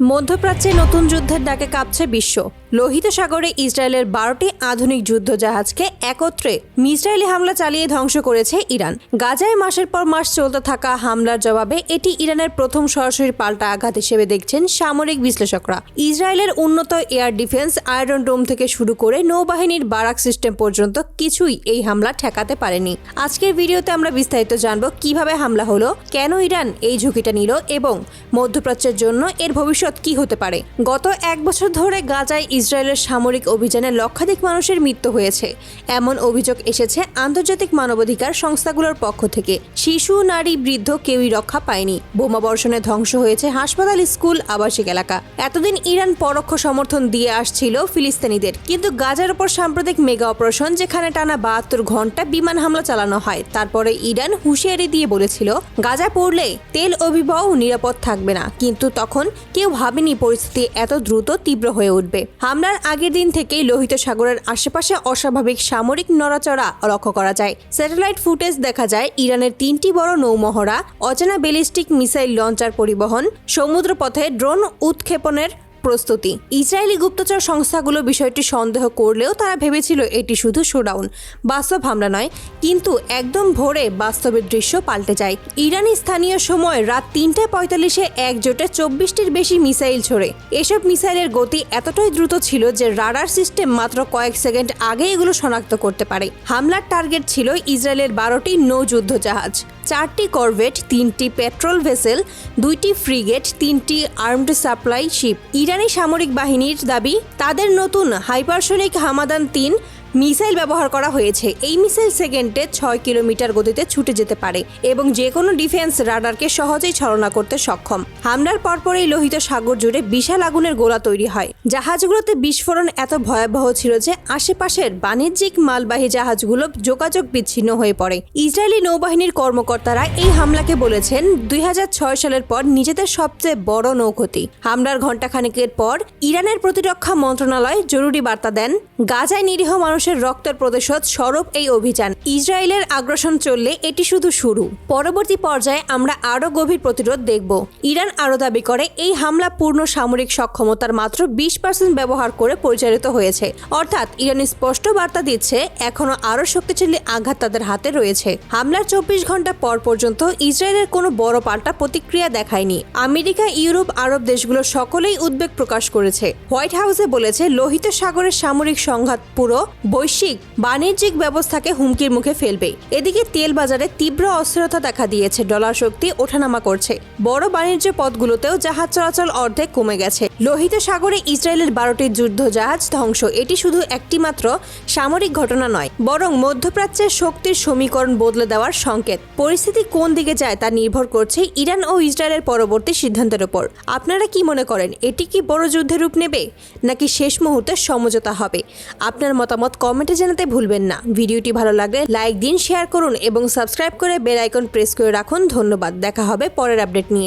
মধ্যপ্রাচ্যে নতুন যুদ্ধের ডাকে কাঁপছে বিশ্ব। লোহিত সাগরে ইসরায়েলের বারোটি আধুনিক যুদ্ধ জাহাজকে একত্রে মিসরায়েলি হামলা চালিয়ে ধ্বংস করেছে ইরান। গাজায় মাসের পর মাস চলতে থাকা হামলার জবাবে এটি ইরানের প্রথম সরাসরি পাল্টা আঘাত হিসেবে দেখছেন সামরিক বিশ্লেষকরা। ইসরায়েলের উন্নত এয়ার ডিফেন্স আয়রন ডোম থেকে শুরু করে নৌবাহিনীর বারাক সিস্টেম পর্যন্ত কিছুই এই হামলা ঠেকাতে পারেনি। আজকের ভিডিওতে আমরা বিস্তারিত জানব কীভাবে হামলা হলো, কেন ইরান এই ঝুঁকিটা নিল এবং মধ্যপ্রাচ্যের জন্য এর ভবিষ্যৎ কি হতে পারে। গত এক বছর ধরে গাজায় ইসরায়েলের সামরিক অভিযানে লক্ষাধিক মানুষের মৃত্যু হয়েছে। এমন অভিযোগ এসেছে আন্তর্জাতিক মানবাধিকার সংস্থাগুলোর পক্ষ থেকে। শিশু, নারী, বৃদ্ধ কেউই রক্ষা পায়নি। বোমা বর্ষণে ধ্বংস হয়েছে হাসপাতাল, স্কুল, আবাসিক এলাকা। এতদিন ইরান পরোক্ষ সমর্থন দিয়ে আসছিল ফিলিস্তিনিদের। কিন্তু গাজার উপর সাম্প্রতিক মেগা অপারেশন, যেখানে টানা বাহাত্তর ঘণ্টা বিমান হামলা চালানো হয়, তারপরে ইরান হুঁশিয়ারি দিয়ে বলেছিল, গাজা পড়লে তেল অভিবাহ নিরাপদ থাকবে না। কিন্তু তখন কেউ ভাবেনি পরিস্থিতি এত দ্রুত তীব্র হয়ে উঠবে। হামলার আগের দিন থেকেই লোহিত সাগরের আশেপাশে অস্বাভাবিক সামরিক নড়াচড়া লক্ষ্য করা যায়। স্যাটেলাইট ফুটেজ দেখা যায়, ইরানের তিনটি বড় নৌমহড়া, অচেনা ব্যালিস্টিক মিসাইল লঞ্চার পরিবহন, সমুদ্রপথে ড্রোন উৎক্ষেপণের প্রস্তুতি। ইসরায়েলি গুপ্তচর সংস্থাগুলো বিষয়টি সন্দেহ করলেও তারা ভেবেছিল এটি শুধু শোডাউন। বাস্তব হামলা নয়, কিন্তু একদম ভোরে বাস্তবের দৃশ্য পাল্টে যায়। ইরানি স্থানীয় সময় রাত তিনটে পঁয়তাল্লিশে একজোটে চব্বিশটির বেশি মিসাইল ছোড়ে। এসব মিসাইলের গতি এতটাই দ্রুত ছিল যে রাডার সিস্টেম মাত্র কয়েক সেকেন্ড আগে এগুলো শনাক্ত করতে পারে। হামলার টার্গেট ছিল ইসরায়েলের বারোটি নৌযুদ্ধ জাহাজ, চারটি করভেট, তিনটি পেট্রোল ভেসেল, দুইটি ফ্রিগেট, তিনটি আর্মড সাপ্লাই শিপ। ইরানি সামরিক বাহিনীর দাবি তাদের নতুন হাইপারসনিক হামাদান তিন মিসাইল ব্যবহার করা হয়েছে। এই মিসাইল সেকেন্ডে ছয় কিলোমিটার গতিতে ছুটে যেতে পারে এবং যে কোনো ডিফেন্স রাডারকে সহজেই ছলনা করতে সক্ষম। হামলার পরপরই লোহিত সাগর জুড়ে বিশাল আগুনের গোলা তৈরি হয়। জাহাজগুলোতে বিস্ফোরণ এত ভয়াবহ ছিল যে আশেপাশের বাণিজ্যিক মালবাহী জাহাজগুলো যোগাযোগ বিচ্ছিন্ন হয়ে পড়ে। ইসরায়েলি নৌবাহিনীর কর্মকর্তারা এই হামলাকে বলেছেন, দুই হাজার ছয় সালের পর নিজেদের সবচেয়ে বড় নৌক্ষতি। হামলার ঘণ্টাখানেকের পর ইরানের প্রতিরক্ষা মন্ত্রণালয় জরুরি বার্তা দেন, গাজায় নিরীহ মানুষের রক্তের প্রদেশত স্বরূপ এই অভিযান। ইসরায়েলের আগ্রাসন চললে এটি শুধু শুরু। পরবর্তী পর্যায়ে আমরা আরও গভীর প্রতিরোধ দেখব। ইরান আরও দাবি করে, এই হামলা পূর্ণ সামরিক সক্ষমতার মাত্র বিশ পার্সেন্ট ব্যবহার করে পরিচালিত হয়েছে। অর্থাৎ ইরান স্পষ্ট বার্তা দিচ্ছে, এখনও আরও শক্তিশালী আঘাত তাদের হাতে রয়েছে। হামলার চব্বিশ ঘণ্টা পর পর্যন্ত ইসরায়েলের কোনো বড় পাল্টা প্রতিক্রিয়া দেখায়নি। আমেরিকা, ইউরোপ, আরব দেশগুলো সকলেই উদ্বেগ প্রকাশ করেছে। হোয়াইট হাউসে বলেছে, লোহিত সাগরের সামরিক সংঘাত পুরো বৈশ্বিক বাণিজ্যিক ব্যবস্থাকে হুমকির মুখে ফেলবে। এদিকে তেল বাজারে তীব্র অস্থিরতা দেখা দিয়েছে, ডলার শক্তি ওঠানামা করছে। বড় বাণিজ্য পথগুলোতেও জাহাজ চলাচল অর্ধেক কমে গেছে। লোহিত সাগরে ইসরায়েলের বারোটি যুদ্ধ জাহাজ ধ্বংস, এটি শুধু একটি মাত্র সামরিক ঘটনা নয়, বরং মধ্যপ্রাচ্যের শক্তির সমীকরণ বদলে দেওয়ার সংকেত। পরিস্থিতি কোন দিকে যায় তা নির্ভর করছে ইরান ও ইসরায়েলের পরবর্তী সিদ্ধান্তের উপর। আপনারা কি মনে করেন, এটি কি বড় যুদ্ধের রূপ নেবে, নাকি শেষ মুহূর্তে সমঝোতা হবে? আপনার মতামত কমেন্টে জানাতে ভুলবেন না। ভিডিওটি ভালো লাগলে লাইক দিন, শেয়ার করুন এবং সাবস্ক্রাইব করে বেল আইকন প্রেস করে রাখুন। ধন্যবাদ। দেখা হবে পরের আপডেট নিয়ে।